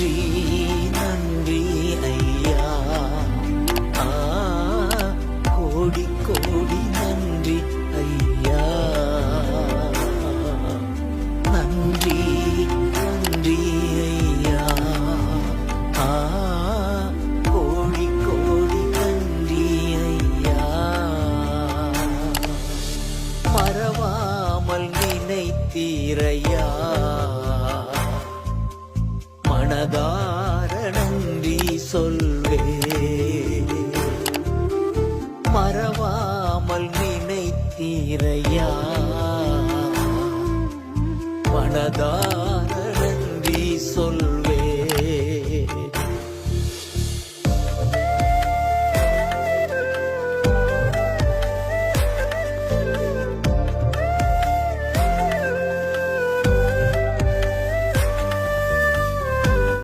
நன்றி நன்றி ஐயா. ஆ கோடி கோடி நன்றி ஐயா. நன்றி நன்றி ஐயா. ஆ கோடி கோடி நன்றி ஐயா. மறவாமல் நினைத்தீரையா மனதார நன்றி சொல்வே. மறவாமல் நினைத்தீரையா? மனதார